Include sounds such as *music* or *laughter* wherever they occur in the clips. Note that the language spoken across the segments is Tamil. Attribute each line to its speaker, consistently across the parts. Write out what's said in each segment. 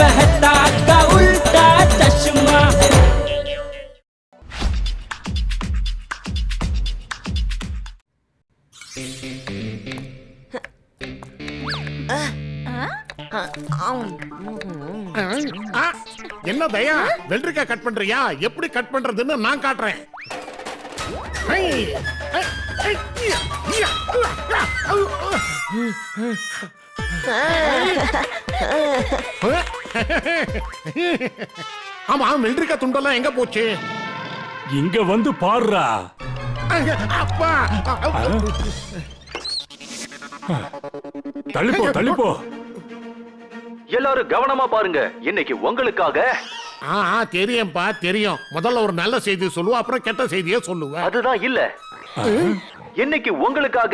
Speaker 1: मेहता का उल्टा चश्मा
Speaker 2: ஆ, என்ன தயா வெள்ளரிக்காய் கட் பண்றியா எப்படி கட் பண்றதுன்னு நான் காட்டுறேன் ஐ, ஆமா வெள்ளரிக்காய் துண்டெல்லாம் எங்க போச்சு?
Speaker 3: இங்க வந்து பாருடா.
Speaker 2: அப்பா
Speaker 3: தள்ளிப்போ தள்ளிப்போ.
Speaker 4: எல்லாரும் கவனமா பாருங்க. இன்னைக்கு உங்களுக்காக
Speaker 2: ஆ தெரியும்பா தெரியும். முதல்ல ஒரு நல்ல செய்தி சொல்லுவ அப்புறம் கெட்ட செய்தியே சொல்லுவேன்
Speaker 4: அதுதான் இல்ல. இன்னைக்கு உங்களுக்காக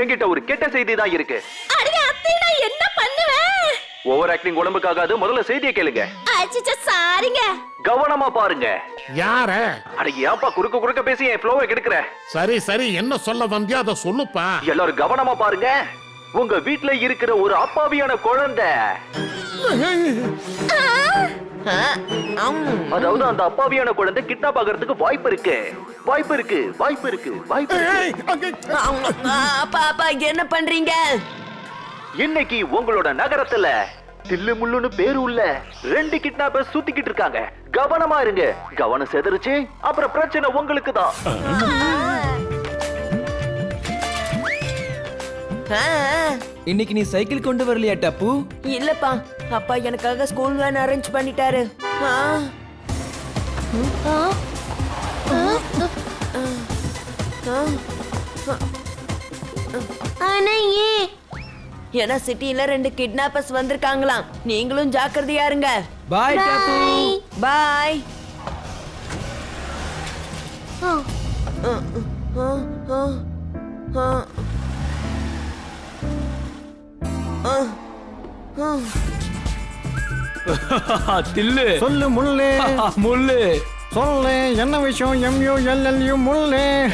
Speaker 4: என்கிட்ட ஒரு கெட்ட செய்தி தான் இருக்கு.
Speaker 5: அடியே அத்தை நான் என்ன பண்ணுவேன்
Speaker 4: ஓவர் ஆக்டிங் உடம்புக்காகாது. முதல்ல செய்தியை கேளுங்க.
Speaker 5: அச்சச்ச சாரிங்க.
Speaker 4: கவனமா பாருங்க.
Speaker 2: யார?
Speaker 4: அட ஏன்பா குறுக்க குறுக்க பேசி என் ஃப்ளோவை கெடுக்கிற?
Speaker 2: சரி சரி என்ன சொல்ல வந்தியோ அதை சொல்லுப்பா.
Speaker 4: எல்லாரும் கவனமா பாருங்க. உங்க வீட்ல இருக்கிற ஒரு அப்பாவியான குழந்தை. அதாவது அந்த அப்பாவியான குழந்தை கிட்னாப் ஆகிறதுக்கு வாய்ப்பு இருக்கு. வாய்ப்பு இருக்கு வாய்ப்பு இருக்கு வாய்ப்பு இருக்கு.
Speaker 2: ஏய், அங்க-
Speaker 5: அப்பா அப்பா என்ன பண்றீங்க?
Speaker 4: இன்னைக்கு உங்களோட நகரத்துல தில்லு முள்ளுன்னு பேரு உள்ள ரெண்டு கிட்னாப்பர் சுத்திக்கிட்டு இருக்காங்க. கவனமா இருங்க. கவனம் செதறுச்சு அப்புறம் பிரச்சனை உங்களுக்கு தான்.
Speaker 1: இன்னைக்கு நீ சைக்கிள் கொண்டு வரலையா டப்பு?
Speaker 5: இல்லப்பா. அப்பா எனக்காக ஸ்கூல் வேன் அரேஞ்ச் பண்ணிட்டாரு. ஆ.
Speaker 6: ஆனா ஏன்?
Speaker 5: ஏன்னா சிட்டில ரெண்டு கிட்னாப்பர்ஸ் வந்திருக்காங்களாம். நீங்களும் ஜாக்கிரதையா இருங்க.
Speaker 1: பாய் டப்பு
Speaker 5: பாய்
Speaker 3: தில்லு.
Speaker 7: சொல்லு முள்ளு. *laughs*
Speaker 3: முள்ளு.
Speaker 7: சொல்லு என்ன விஷயம்? எம்யூ எல்எல்யூ முள்ளு.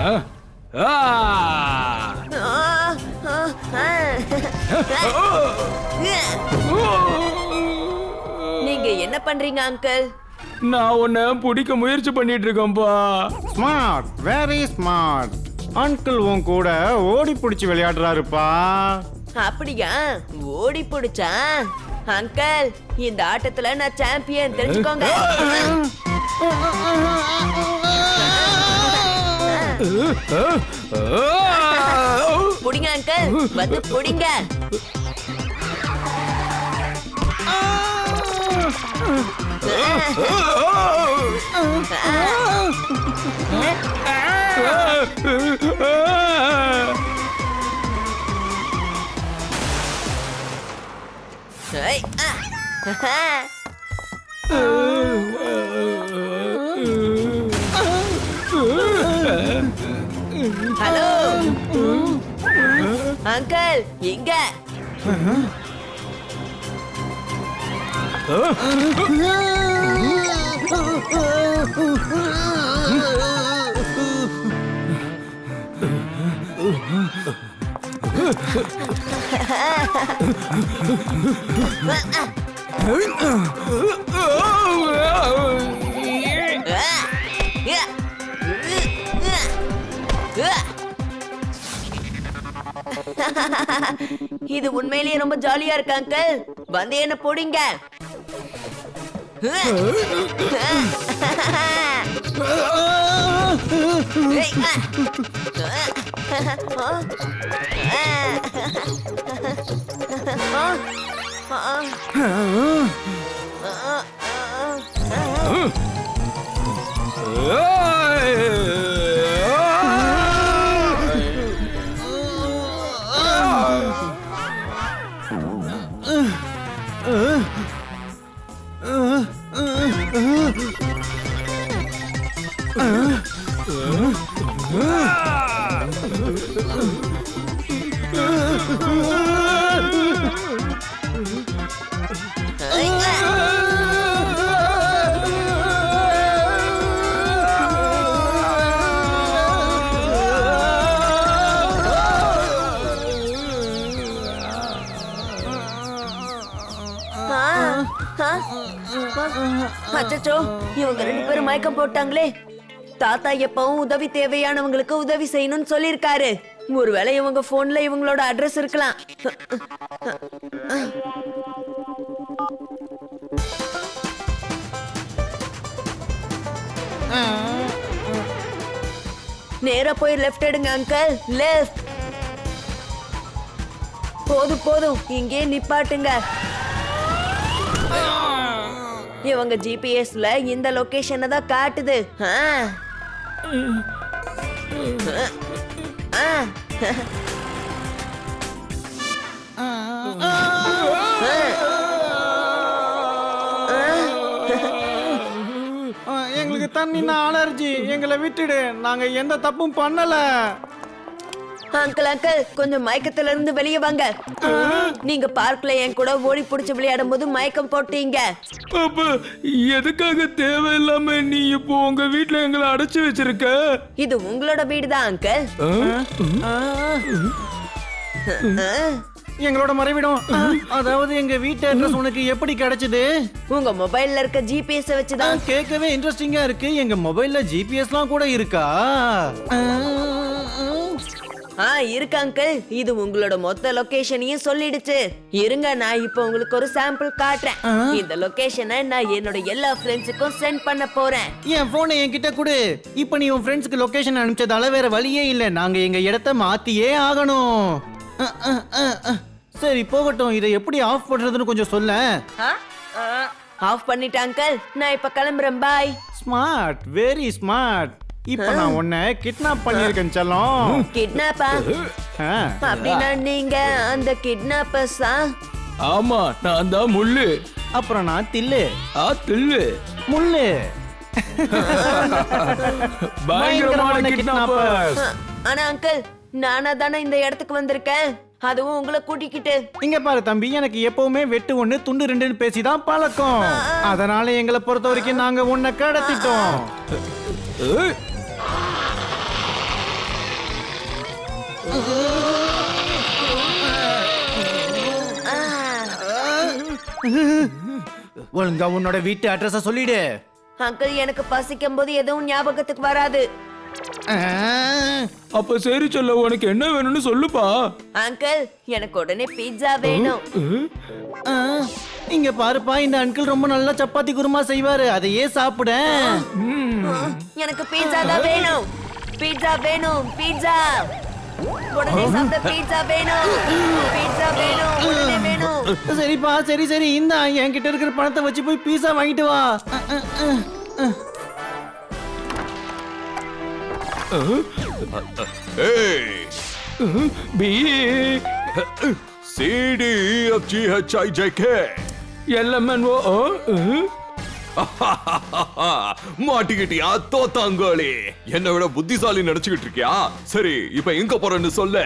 Speaker 3: ஆ. *laughs*
Speaker 5: நீங்க என்ன பண்றீங்க அங்கிள்
Speaker 3: நான் உன்னை பிடிக்க முயற்சி பண்ணிட்டு இருக்கேன்பா
Speaker 7: ஸ்மார்ட் வெரி ஸ்மார்ட் அங்கிள் உன் கூட ஓடி பிடிச்சி விளையாடுறாருப்பா.
Speaker 5: அப்படியா? ஓடி புடிச்சா? அங்கிள் இந்த ஆட்டத்துல நான் சாம்பியன் தெரிஞ்சுக்கோங்க. புடிங்க அங்கிள் வந்து புடிங்க. ஐ, ஆ. ஹலோ. அங்கிள் இங்க. *laughs* *laughs* இது உண்மையிலேயே ரொம்ப ஜாலியா இருக்கு அங்கிள் வந்து என்ன போடுங்க. ஆ அச்சோ இவங்க ரெண்டு பேரும் மயக்கம் போட்டாங்களே. தாத்தா எப்பவும் உதவி தேவையானவங்களுக்கு உதவி செய்யணும்னு சொல்லியிருக்காரு. ஒருவேளை இவங்க போன்ல இவங்களோட அட்ரஸ் இருக்கலாம். நேரா போய் லெஃப்ட் எடுங்க அங்கிள் லெஃப்ட் போதும் போதும். இங்கே நிப்பாட்டுங்க. இவங்க ஜிபிஎஸ்ல இந்த லொகேஷனை தான் காட்டுது. ஆ.
Speaker 7: எங்களுக்கு தண்ணின்னா அலர்ஜி. எங்களை விட்டுடு. நாங்க எந்த தப்பும் பண்ணல.
Speaker 5: Uncle uncle. கொஞ்சம் மயக்கத்துல இருந்து வெளியே வாங்க. நீங்க பார்க்ல என் கூட ஓடி புடிச்சு விளையாடும் போது மயக்கம் போட்டீங்க.
Speaker 3: அப்ப எதுக்காக தேவையில்லாம நீ இப்போ உங்க வீட்ல எங்களை அடைச்சு வச்சிருக்க?
Speaker 5: இது உங்களோட வீடுதான் அங்கிள்.
Speaker 3: ஆ?
Speaker 7: ஆ, எங்களோட மறைவிடம். அதாவது எங்க வீட்டு அட்ரஸ் உனக்கு எப்படி கிடைச்சது?
Speaker 5: உங்க மொபைல்ல இருக்க ஜிபிஎஸ் வச்சுதான்.
Speaker 7: கேட்கவே இன்ட்ரெஸ்டிங்கா இருக்கு. எங்க மொபைல்ல ஜிபிஎஸ்லாம் கூட இருக்கா? ஆ,
Speaker 5: இருக்கு அங்கிள் இது உங்களோட மொத்த லொகேஷனையும் சொல்லிடுச்சு. இருங்க நான் இப்போ உங்களுக்கு ஒரு சாம்பிள் காட்டுறேன். இந்த லொகேஷனை நான் என்னோட எல்லா ஃப்ரெண்ட்ஸுக்கும் சென்ட் பண்ண போறேன்.
Speaker 7: என் போனை என்கிட்ட கொடு. இப்போ நீ உன் ஃப்ரெண்ட்ஸ்க்கு லொகேஷன் அனுப்பிச்சதால வேற வழியே இல்ல. நாங்க எங்க இடத்த மாத்தியே ஆகணும். சரி போகட்டும். இதை எப்படி ஆஃப் பண்றதுன்னு கொஞ்சம் சொல்ல.
Speaker 5: ஆஃப் பண்ணிட்டேன் அங்கிள் நான் இப்ப கிளம்புறேன் பாய்
Speaker 7: ஸ்மார்ட் வெரி ஸ்மார்ட் இப்போ நான் உன்னை கிட்னாப் பண்ணியிருக்கேன் செல்லம்.
Speaker 5: கிட்னாப்பா
Speaker 7: ஆ.
Speaker 5: அப்படின்னா நீங்க அந்த கிட்னாப்பர்ஸா
Speaker 3: ஆமா நான் தான் முள்ளு.
Speaker 7: அப்புறம் நான் தில்லு.
Speaker 3: ஆ தில்லு.
Speaker 7: முள்ளு.
Speaker 3: பயங்கரமான கிட்னாப்பர்
Speaker 5: ஆனா அங்கிள் நானா தானே இந்த இடத்துக்கு வந்திருக்கேன்? அதுவும் உங்களை கூட்டிக்கிட்டு.
Speaker 7: இங்க பாரு தம்பி எனக்கு எப்பவுமே வெட்டு ஒண்ணு துண்டு ரெண்டுன்னு பேசிதான் பழக்கம். அதனால எங்களை பொறுத்த வரைக்கும் நாங்க உன்னை கடத்திட்டோம். ஒழுங்கா உன்னோட வீட்டு அட்ரஸ சொல்லிடு.
Speaker 5: அங்கிள் எனக்கு பசிக்கும் போது எதுவும் ஞாபகத்துக்கு வராது.
Speaker 3: அப்ப சரி சொல்ல உனக்கு என்ன வேணும்னு சொல்லுப்பா.
Speaker 5: அங்கிள் எனக்கு உடனே பீட்சா வேணும்.
Speaker 7: இங்க பாருப்பா இந்த அங்கிள் ரொம்ப நல்லா சப்பாத்தி குருமா செய்வாரு. அதையே சாப்பிட.
Speaker 5: எனக்கு பீட்சா தான் வேணும். பீட்சா வேணும் பீட்சா உடனே சாப்பிட்ட பீட்சா வேணும் பீட்சா வேணும் உடனே வேணும்
Speaker 7: சரிப்பா சரி சரி இந்த என்கிட்ட இருக்கிற பணத்தை வச்சு போய் பீஸா வாங்கிட்டு வா.
Speaker 6: Hey!
Speaker 3: B
Speaker 6: C D F G H I J K.
Speaker 3: L M N O *laughs*
Speaker 6: மாட்டிக்கிட்டியா தோத்தாங்கோலி என்னை விட புத்திசாலி நினைச்சுக்கிட்டு இருக்கியா? சரி இப்ப எங்க போறேன்னு சொல்ல.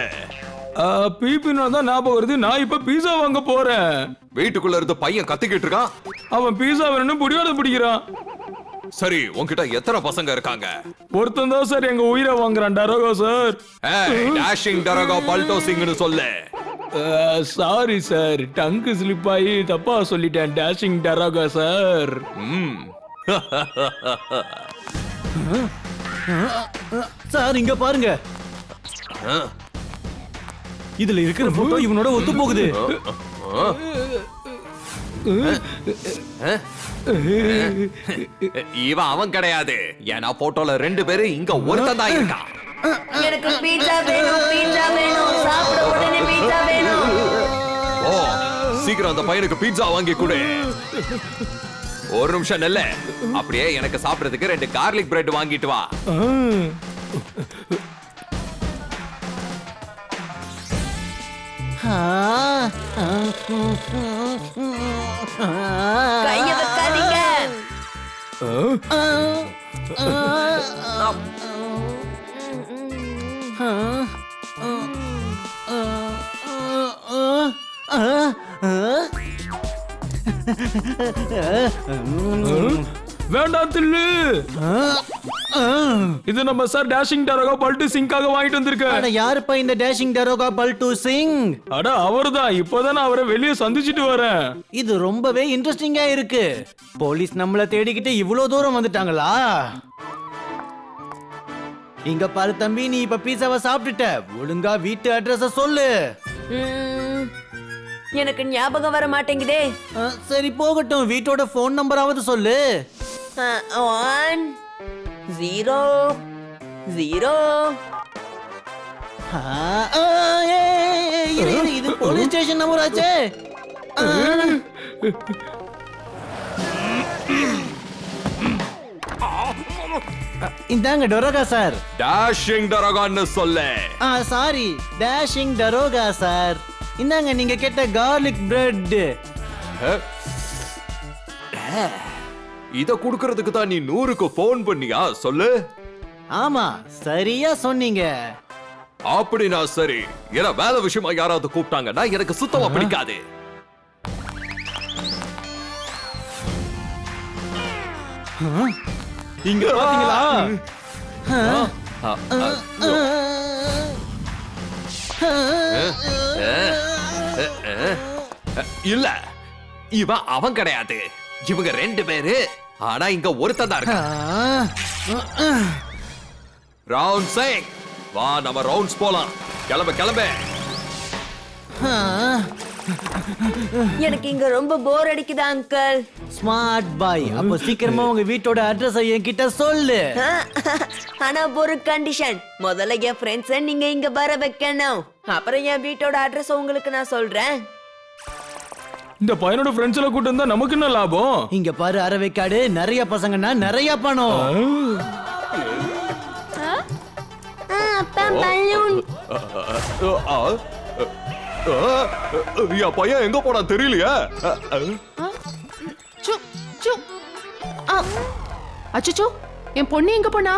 Speaker 3: பிபினா தான் ஞாபகம் வருது. நான் இப்ப பீஸா வாங்க போறேன்.
Speaker 6: வீட்டுக்குள்ள இருந்த பையன் கத்திக்கிட்டு இருக்கான்.
Speaker 3: அவன் பீஸா வேணும்னு புடிவாத பிடிக்கிறான்.
Speaker 6: சரி உன்கிட்ட எத்தனை பசங்க இருக்காங்க?
Speaker 3: ஒருத்தன் தான் சார் எங்க உயிரை வாங்குறான் டரோகோ சார்.
Speaker 6: டேஷிங் டரகா பல்டோ சிங்னு சொல்லு.
Speaker 3: சாரி சார் டங்கு ஸ்லிப் ஆகி தப்பா சொல்லிட்டேன் டேஷிங் டரோகோ சார்.
Speaker 7: சார் இங்க பாருங்க. இதுல இருக்கிற போட்டோ இவனோட ஒத்து போகுது.
Speaker 6: இவன் அவன் கிடையாது. ஏன்னா போட்டோல ரெண்டு பேரு இங்க ஒருத்தன் தான் இருக்கான்
Speaker 5: எனக்கு பீட்சா வேணும் பீட்சா வேணும். சாப்பிட உடனே பீட்சா வேணும்.
Speaker 6: ஓ சீக்கிரம் அந்த பையனுக்கு பீட்சா வாங்கி கொடு. ஒரு நிமிஷம் நெல்ல. அப்படியே எனக்கு சாப்பிடுறதுக்கு ரெண்டு கார்லிக் பிரெட் வாங்கிட்டு வா.
Speaker 5: கைய வைக்காதீங்க
Speaker 3: வேண்டாம் தில்லு இது நம்ம சார் டேஷிங் டரகோ பல்ட்டு சிங்காக வாங்கிட்டு வந்திருக்கேன்
Speaker 7: அட யாருப்பா இந்த டேஷிங் டரோகா பல்டு சிங்?
Speaker 3: அட அவர்தான். இப்பதான் நான் அவரை வெளியே சந்திச்சிட்டு வரேன்.
Speaker 7: இது ரொம்பவே இன்ட்ரெஸ்டிங்கா இருக்கு. போலீஸ் நம்மள தேடிக்கிட்டு இவ்வளவு தூரம் வந்துட்டாங்களா? இங்க பாரு தம்பி நீ இப்ப பீஸாவை சாப்பிட்டுட்ட. ஒழுங்கா வீட்டு அட்ரஸ சொல்லு.
Speaker 5: ம், எனக்கு ஞாபகம் வர மாட்டேங்குதே.
Speaker 7: சரி போகட்டும். வீட்டோட ஃபோன் நம்பராவது சொல்லு.
Speaker 5: ஒன்
Speaker 7: இரு, இரு, இது போலீஸ் ஸ்டேஷன் நம்பர் ஆச்சே. இந்தாங்க டொரோகா சார்
Speaker 6: டேஷிங் டரகான்னு சொல்லு
Speaker 7: ஆ சாரி டேஷிங் டரோகா சார் இந்தாங்க நீங்க கேட்ட கார்லிக் பிரெட்
Speaker 6: இத குடுக்கறதுக்கு தான் நீ நூறுக்கு போன் பண்ணியா சொல்லு
Speaker 7: ஆமா சரியா சொன்னீங்க
Speaker 6: அப்படின்னா சரி ஏன்னா வேலை விஷயமா யாராவது கூப்பிட்டாங்கன்னா எனக்கு சுத்தமா பிடிக்காது இங்க பாத்தீங்களா இல்ல இவன் அவன் கிடையாது இவங்க ரெண்டு பேரு ஆனா இங்க ஒருத்தன் தான் இருக்கான். ரவுண்ட் சிங் வா நம்ம ரவுண்ட்ஸ் போலாம். கிளம்பு கிளம்பு.
Speaker 5: எனக்கு இங்க ரொம்ப போர் அடிக்குதா அங்கிள்
Speaker 7: ஸ்மார்ட் பாய் அப்போ சீக்கிரமா உங்க வீட்டோட அட்ரஸ் என்கிட்ட சொல்லு.
Speaker 5: ஆனா ஒரு கண்டிஷன் முதல்ல என் ஃப்ரெண்ட்ஸ நீங்க இங்க வர வைக்கணும். அப்புறம் என் வீட்டோட அட்ரஸ் உங்களுக்கு நான் சொல்றேன்.
Speaker 3: இந்த பையனோட ஃப்ரெண்ட்ஸ் எல்லாம் கூட்டு வந்தா நமக்கு என்ன லாபம்?
Speaker 7: இங்க பாரு அரவைக்காடு நிறைய பசங்கன்னா நிறைய பணம்.
Speaker 5: அப்பா பலூன்
Speaker 6: ஆ, ஆ, என் பையன் எங்க போனா தெரியலையா?
Speaker 8: சு சு. ஆ. அச்சச்சோ என் பொண்ணு எங்க போனா?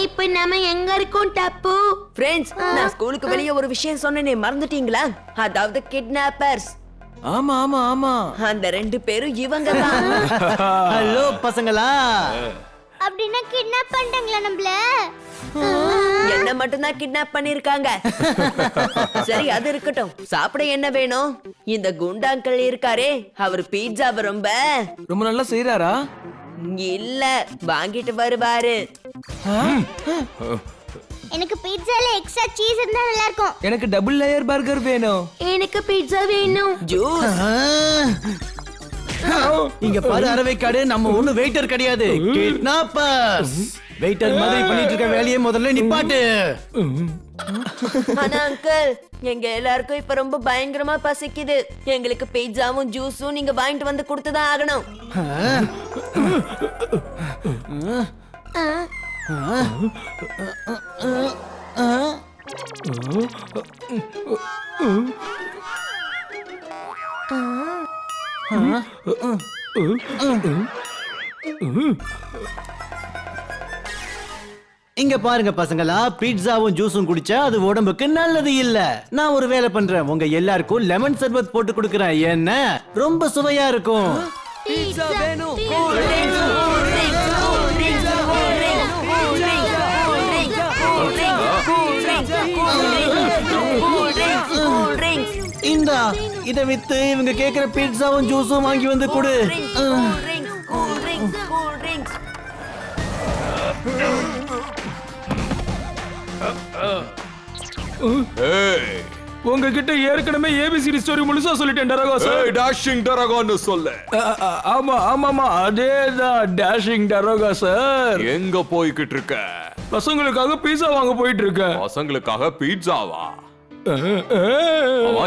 Speaker 9: இப்ப நம்ம எங்க இருக்கோம் டப்பு?
Speaker 5: ஃப்ரெண்ட்ஸ் நான் ஸ்கூலுக்கு வெளியே ஒரு விஷயம் சொன்னேனே மறந்துட்டீங்களா? அதாவது கிட்னாப்பர்ஸ்
Speaker 1: ஆமா ஆமா ஆமா.
Speaker 5: அந்த ரெண்டு பேரும் இவங்க தான்.
Speaker 7: ஹலோ பசங்களா?
Speaker 9: அப்படின்னா கிட்னாப் பண்ணிட்டாங்களா நம்மள?
Speaker 5: என்ன மட்டும்தான் கிட்னாப் பண்ணிருக்காங்க. சரி அது இருக்கட்டும். சாப்பிட என்ன வேணும்? இந்த குண்டாங்கள் இருக்காரே அவர் பீட்சாவை ரொம்ப.
Speaker 1: ரொம்ப நல்லா செய்யறாரா
Speaker 5: இல்ல வாங்கிட்டு வருவாரு.
Speaker 9: எனக்கு பீட்சால எக்ஸ்ட்ரா சீஸ் இருந்தா நல்லா இருக்கும்
Speaker 1: எனக்கு டபுள் லேயர் பர்கர் வேணும்.
Speaker 9: எனக்கு பீட்சா வேணும்.
Speaker 5: ஜூஸ்
Speaker 7: இங்க பாரு அரவைக்காடு நம்ம ஒண்ணு வெயிட்டர் கிடையாது. கிட்னாப்பர்ஸ் வெயிட்டர் மாதிரி பண்ணிட்டு இருக்க வேலையை முதல்ல நிப்பாட்டு
Speaker 5: ஆனா அங்கிள் எங்க எல்லாருக்கும் இப்ப ரொம்ப பயங்கரமா பசிக்குது எங்களுக்கு பீட்சாவும் ஜூஸும் நீங்க வாங்கிட்டு வந்து கொடுத்துதான் ஆகணும்
Speaker 7: இங்க பாருங்க பசங்களா பீட்சாவும் ஜூஸும் குடிச்சா அது உடம்புக்கு நல்லது இல்ல. நான் ஒரு வேலை பண்றேன். உங்க எல்லாருக்கும் லெமன் சர்பத் போட்டு கொடுக்கறேன். என்ன? ரொம்ப சுவையா இருக்கும்.
Speaker 1: பீட்சா வேணும்.
Speaker 7: இந்தா இத வித்து இவங்க கேக்குற பீட்சாவும் ஜூஸும் வாங்கி வந்து கொடு.
Speaker 6: ஏய்
Speaker 3: உங்ககிட்ட ஏற்கனவே ஏபிசிடி ஸ்டோரி முழுசா சொல்லிட்டேன் டரகோ சார்
Speaker 6: டேஷிங் டரகான்னு சொல்லு.
Speaker 3: ஆமா ஆமாமா அதேதான் டேஷிங் டரோகா சார்
Speaker 6: எங்க போய்கிட்டு இருக்க?
Speaker 3: பசங்களுக்காக பீஸா வாங்க போயிட்டு இருக்கேன்
Speaker 6: பசங்களுக்காக பீட்சாவா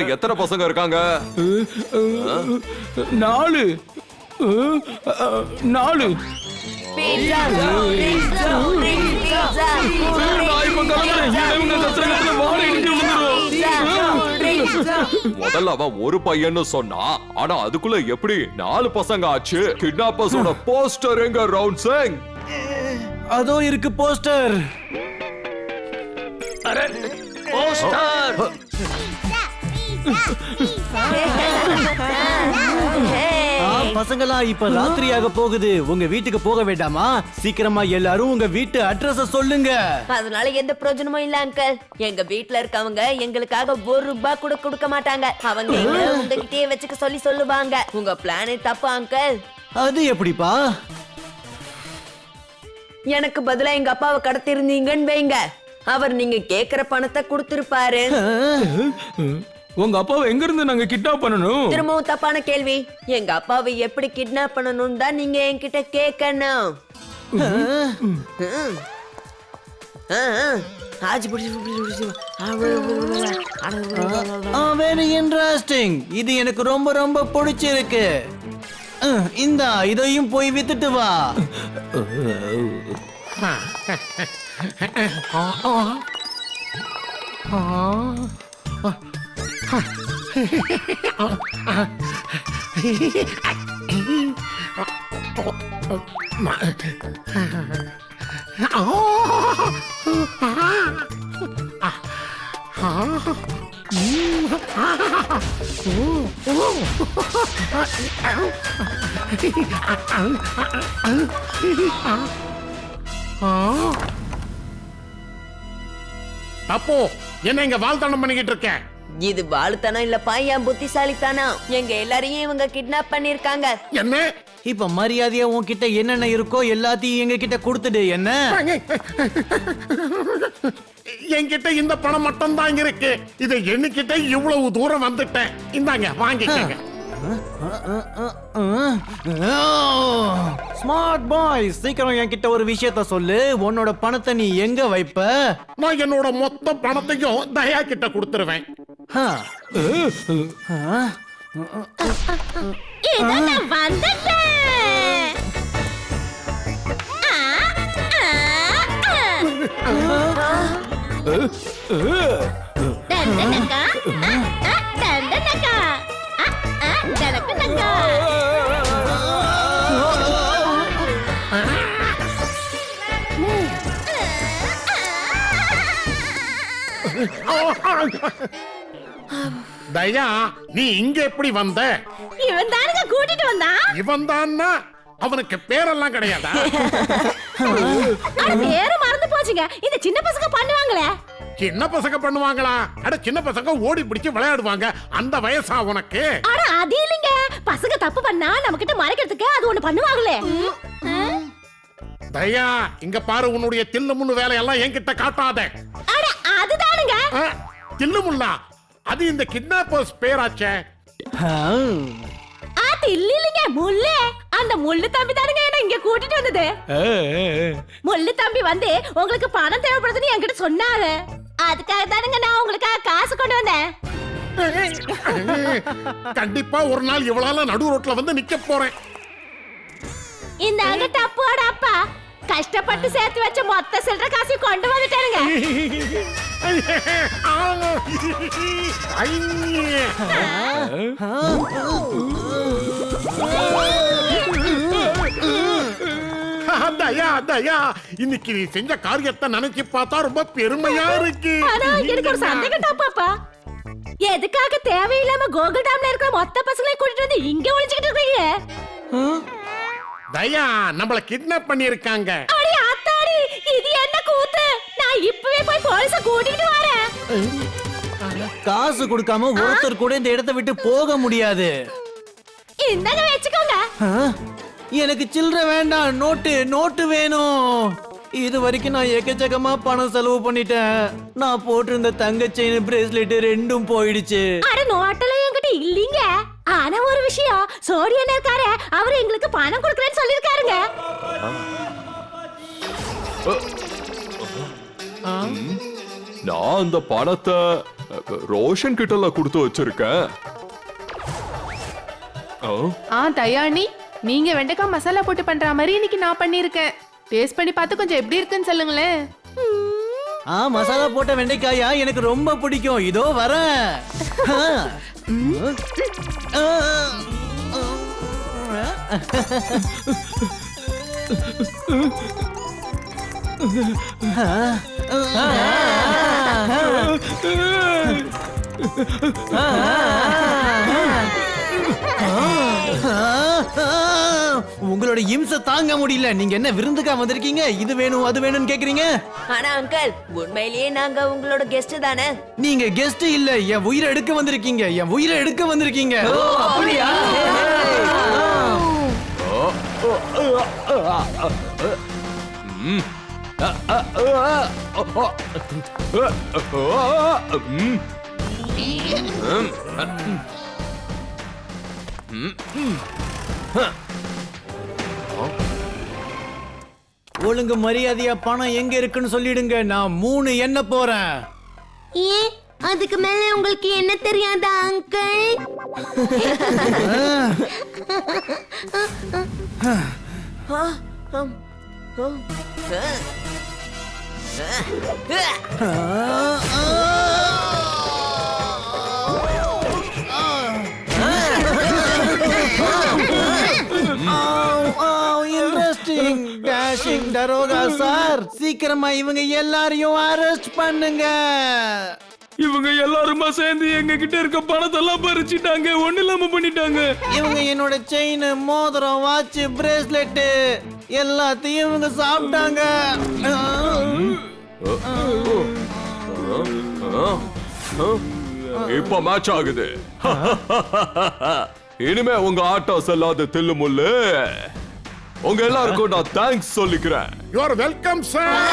Speaker 6: எத்தனை பசங்க இருக்காங்க?
Speaker 3: நாலு. நாலு.
Speaker 6: முதல்ல அவன் ஒரு பையன்னு சொன்னான் ஆனா அதுக்குள்ள எப்படி நாலு பசங்க ஆச்சு? கிட்னாப்பர்ஸோட போஸ்டர் எங்க ரவுண்ட் சிங்
Speaker 7: அதோ இருக்கு போஸ்டர் ஆ, பசங்களா இப்ப ராத்திரியாக போகுது. உங்க வீட்டுக்கு போக வேண்டாமா? சீக்கிரமா எல்லாரும் உங்க வீட்டு அட்ரஸ சொல்லுங்க.
Speaker 5: அதனால எந்த பிரயோஜனமும் இல்ல அங்கிள் எங்க வீட்ல இருக்கவங்க எங்களுக்காக ஒரு ரூபாய் கூட கொடுக்க மாட்டாங்க. அவங்க எங்க உங்ககிட்டயே வச்சுக்க சொல்லி சொல்லுவாங்க. உங்க பிளானே தப்பு அங்கிள்
Speaker 7: அது எப்படிப்பா?
Speaker 5: எனக்கு பதிலா எங்க அப்பாவை கடத்திருந்தீங்கன்னு வைங்க. அவர் நீங்க கேக்குற பணத்தை கொடுத்திருப்பாரு.
Speaker 3: உங்க அப்பாவை எங்க இருந்து நாங்க கிட்னாப் பண்ணணும்?
Speaker 5: திரும்பவும் தப்பான கேள்வி. எங்க அப்பாவை எப்படி கிட்னாப் பண்ணணும் தான் நீங்க என்கிட்ட கேட்கணும். ஆ, ஆ.
Speaker 7: வெரி இன்ட்ரெஸ்டிங் இது எனக்கு ரொம்ப ரொம்ப பிடிச்சிருக்கு. இந்தா இதையும் போய் வித்துட்டு வா.
Speaker 2: அப்போ என்ன இங்க வாழ்த்தனம் பண்ணிக்கிட்டு இருக்கேன்.
Speaker 5: இது வாழுத்தனம் இல்லப்பா என் புத்திசாலித்தனம். எங்க எல்லாரையும் இவங்க கிட்னாப் பண்ணிருக்காங்க.
Speaker 2: என்ன?
Speaker 7: இப்ப மரியாதையா உன்கிட்ட என்னென்ன இருக்கோ எல்லாத்தையும் எங்க கிட்ட கொடுத்துடு என்ன?
Speaker 2: என்கிட்ட இந்த பணம் மட்டும் தான் இருக்கு. இதை எண்ணிக்கிட்ட இவ்வளவு தூரம் வந்துட்டேன். இந்தாங்க வாங்கிக்கங்க.
Speaker 7: ஸ்மார்ட் பாய் சீக்கிரம் என்கிட்ட ஒரு விஷயத்த சொல்லு. உன்னோட பணத்தை நீ எங்க வைப்ப?
Speaker 2: நான் என்னோட மொத்த பணத்தையும் தயா கிட்ட கொடுத்துருவேன்.
Speaker 7: ஹா. ஆ?
Speaker 9: இதோ நான் வந்துட்டேன் ஆ, ஆ, ஆ. டண்டனக்கா, ஆ, ஆ, டண்டனக்கா. ஆ, ஆ, டனக்கனக்கா.
Speaker 2: தயா நீ இங்க எப்படி வந்த?
Speaker 9: இவன் தானுங்க கூட்டிட்டு வந்தான்
Speaker 2: இவன் தான்னா? அவனுக்கு பேரெல்லாம் கிடையாதா?
Speaker 9: அட பேரு மறந்து போச்சுங்க. இந்த சின்ன பசங்க பண்ணுவாங்களே.
Speaker 2: சின்ன பசங்க பண்ணுவாங்களா? அட சின்ன பசங்க ஓடி பிடிச்சு விளையாடுவாங்க. அந்த வயசா உனக்கு?
Speaker 9: அட அது இல்லைங்க. பசங்க தப்பு பண்ணா நம்ம கிட்ட மறைக்கிறதுக்கு அது ஒண்ணு பண்ணுவாங்களே.
Speaker 2: தயா இங்க பாரு உன்னுடைய தில்லு முள்ளு வேலையெல்லாம் என்கிட்ட காட்டாத.
Speaker 9: அட அதுதானுங்க
Speaker 2: தில்லு முள்ளா அது இந்த கிட்னாப்பர்ஸ் பேராச்சே.
Speaker 7: ஆ.
Speaker 9: அது இல்ல இல்லைங்க முள்ளு. அந்த முள்ளு தம்பி தானுங்க என்ன இங்க கூட்டிட்டு வந்தது. முள்ளு தம்பி வந்து உங்களுக்கு பணம் தேவைப்படுதுன்னு என்கிட்ட சொன்னாரு. அதுக்காக தானுங்க நான் உங்களுக்காக காசு கொண்டு வந்தேன்.
Speaker 2: கண்டிப்பா ஒரு நாள் இவளால நடு ரோட்ல வந்து நிக்க போறேன்.
Speaker 9: இந்த அங்க டப்போட அப்பா. கஷ்டப்பட்டு சேர்த்து வச்ச மொத்த சில்லற காசையும் கொண்டு வந்துட்டாருங்க. *laughs*
Speaker 2: தயா தயா இன்னைக்கு நீ செஞ்ச காரியத்தை நினைச்சு பார்த்தா ரொம்ப பெருமையா இருக்கு
Speaker 9: ஆனா எனக்கு ஒரு சந்தேகம் பாப்பா எதுக்காக தேவையில்லாம கோகுல் டாம்ல இருக்கிற மொத்த பசங்களையும் கூட்டிட்டு வந்து இங்க ஒளிச்சுக்கிட்டு இருக்கீங்க
Speaker 2: தயா நம்மள கிட்னாப் பண்ணிருக்காங்க
Speaker 9: அடி ஆத்தாடி இது என்ன கூத்து நான் இப்பவே போய் போலீஸ கூட்டிட்டு வரேன்
Speaker 7: காசு கொடுக்காம ஒருத்தர் கூட இந்த இடத்தை விட்டு போக முடியாது.
Speaker 9: இந்தாங்க வச்சுக்கோங்க.
Speaker 7: ஆ? எனக்கு சில்லற வேண்டாம். நோட்டு நோட்டு வேணும். இது வரைக்கும் நான் எக்கச்சக்கமா பணம் செலவு பண்ணிட்டேன். நான் போட்டிருந்த தங்க செயின் பிரேஸ்லெட் ரெண்டும் போயிடுச்சு.
Speaker 9: அட நோட்டெல்லாம் என்கிட்ட இல்லீங்க. ஆனா ஒரு விஷயம் சோடியன் இருக்காரு அவர் எங்களுக்கு பணம் கொடுக்கறேன்னு சொல்லிருக்காருங்க
Speaker 6: நான் அந்த பணத்தை ரோஷன் கிட்டல கொடுத்து வச்சிருக்கேன். ஓ,
Speaker 8: ஆ தயாணி நீங்க வெண்டைக்காய் மசாலா போட்டு பண்ற மாதிரி இன்னைக்கு நான் பண்ணிருக்கேன் டேஸ்ட் பண்ணி பார்த்து கொஞ்சம் எப்படி இருக்குன்னு சொல்லுங்களேன்.
Speaker 7: ஆ மசாலா போட்ட வெண்டைக்காயா எனக்கு ரொம்ப பிடிக்கும். இதோ வரேன். ஆ. உங்களோட இம்சை தாங்க முடியல. நீங்க என்ன விருந்துக்கா வந்திருக்கீங்க? இது வேணும் அது வேணும்னு கேக்குறீங்க?
Speaker 5: ஆனா அங்கிள் உண்மையிலேயே நாங்க உங்களோட கெஸ்ட் தானே?
Speaker 7: நீங்க கெஸ்ட் இல்ல என் உயிரை எடுக்க வந்திருக்கீங்க. என் உயிரை எடுக்க வந்திருக்கீங்க.
Speaker 1: அப்படியா?
Speaker 7: ஒழுங்கு மரியாதையா பணம் எங்க இருக்குன்னு சொல்லிடுங்க. நான் மூணு எண்ண போறேன்.
Speaker 9: ஏன்? அதுக்கு மேல உங்களுக்கு என்ன தெரியாதா அங்கிள்.
Speaker 5: ஆ.
Speaker 7: இன்ட்ரெஸ்டிங் டேஷிங் டரோகா சார் சீக்கிரமா இவங்க எல்லாரையும் அரெஸ்ட் பண்ணுங்க.
Speaker 3: இவங்க எல்லாருமா சேர்ந்து எங்க கிட்ட இருக்க பணத்தெல்லாம் பறிச்சிட்டாங்க. ஒண்ணு இல்லாம பண்ணிட்டாங்க.
Speaker 7: இவங்க என்னோட செயின் மோதிரம் வாட்ச் பிரேஸ்லெட் எல்லாத்தையும் இவங்க சாப்பிட்டாங்க.
Speaker 6: இப்ப மேட்ச் ஆகுது. இனிமே உங்க ஆட்டம் செல்லாத தில்லு முள்ளு. உங்க எல்லாருக்கும் நான் தேங்க்ஸ் சொல்லிக்கிறேன்.
Speaker 2: You are welcome sir